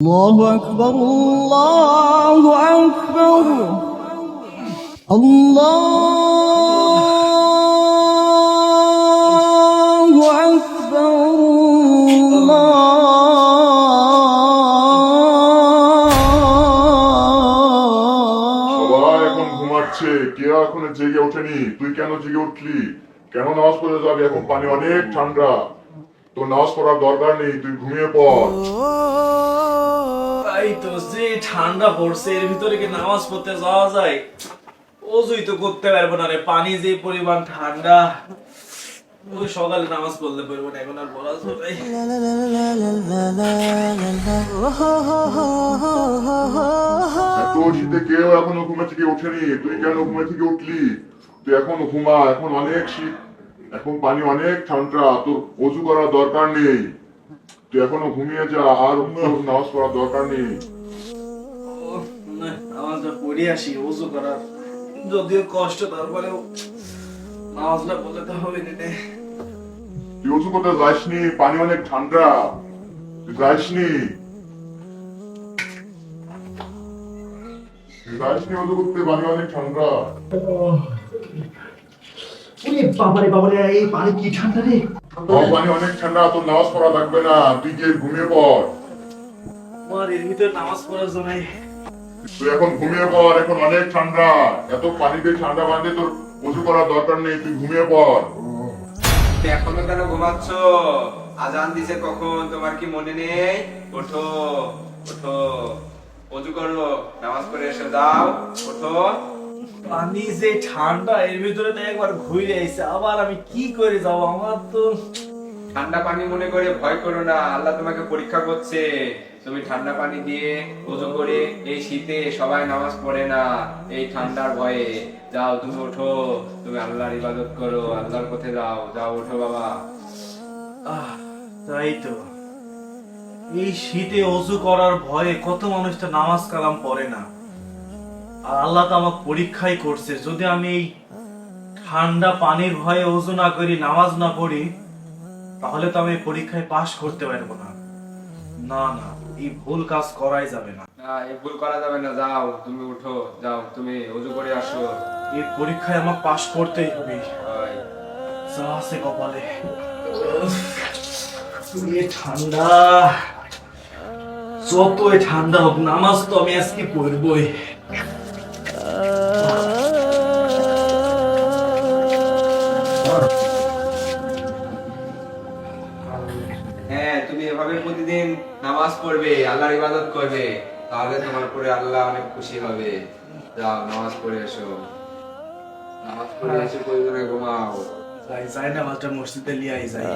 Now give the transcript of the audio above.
الله أكبر الله أكبر الله أكبر الله সবাই এখন ঘুমাচ্ছে কেউ এখনো জেগে ওঠেনি তুই কেন জেগে উঠলি কেন নামাজ পড়তে যাবি এখন পানি অনেক ঠান্ডা তোর নামাজ পড়ার দরকার নেই, তুই ঘুমিয়ে পড়। তাই তো যে ঠান্ডা পড়ছে এর ভিতরে কি নামাজ পড়তে যাওয়া যায় ওজুই তো করতে পারব না রে পানি যে পরিমাণ ঠান্ডা ওই সকালে নামাজ পড়লে না এখন আর বলা যাবে শীতে কেউ এখনও থেকে ওঠেনি তুই কেন ঘুমে থেকে উঠলি তুই এখন ঘুমা এখন অনেক শীত এখন পানি অনেক ঠান্ডা তোর অজু করার দরকার নেই। তুই এখনও ঘুমিয়ে যা আর নামাজ পড়ার দরকার নেই। নামাজটা পড়ে আসি ওজু করার। যদিও কষ্ট তারপরেও নামাজটা পড়তে তো হবে রে। তুই অজু করতে যাসনি পানি অনেক ঠান্ডা। তুই যাসনি। তুই যাসনি অজু করতে পানি অনেক ঠান্ডা। ওরে বাবারে বাবারে এই পানি কি ঠান্ডা রে? পানি অনেক ঠান্ডা তোর নামাজ পড়া লাগবে না তুই গিয়ে ঘুমিয়ে পড়। আমার এর ভিতরে নামাজ পড়ার জন্য তুই এখন ঘুমিয়ে পড় এখন অনেক ঠান্ডা। এত পানিতে ঠান্ডা পানিতে তোর উঁচু করার দরকার নেই তুই ঘুমিয়ে পড়। এখনও কেন ঘুমাচ্ছ? আজান দিছে কখন? তোমার কি মনে নেই? ওঠো ওঠো। অজু করো নামাজ পড়ে এসে যাও। ওঠো। পানি যে ঠান্ডা এর ভিতরে তো একবার ঘুরে আইছে। আবার আমি কি করে যাব? আমার তো ঠান্ডা পানি মনে করে ভয় করো না আল্লাহ তোমাকে পরীক্ষা করছে। তুমি ঠান্ডা পানি দিয়ে অজু করে এই শীতে সবাই নামাজ পড়ে না এই ঠান্ডার ভয়ে। যাও তুমি ওঠো তুমি আল্লাহর ইবাদত করো আল্লাহর পথে যাও। যাও ওঠো বাবা। আহ, তাই তো। এই শীতে অজু করার ভয়ে কত মানুষটা নামাজ কালাম পড়ে না। আর আল্লাহ তো আমাকে পরীক্ষাই করছে। যদি আমি এই ঠান্ডা পানির ভয়ে অজু না করি নামাজ না পড়ি তাহলে তো আমি পরীক্ষায় পাশ করতে পারব না। না না এই ভুল কাজ করাই যাবে না। না এই ভুল করা যাবে না। যাও তুমি উঠো যাও তুমি অজু করে আসো। এই পরীক্ষায় আমাকে পাশ করতেই হবে। যা আছে কপালে। ঠান্ডা। যতই ঠান্ডা হোক নামাজ তো আমি আজকে পড়বই। হ্যাঁ তুমি এভাবে প্রতিদিন নামাজ পড়বে আল্লাহর ইবাদত করবে তাহলে তোমার পরে আল্লাহ অনেক খুশি হবে। যাও নামাজ পড়ে এসো। নামাজ পড়ে এসে প্রয়োজনে ঘুমাও। যাই যাই নামাজটা মসজিদে লিয়াই যাই।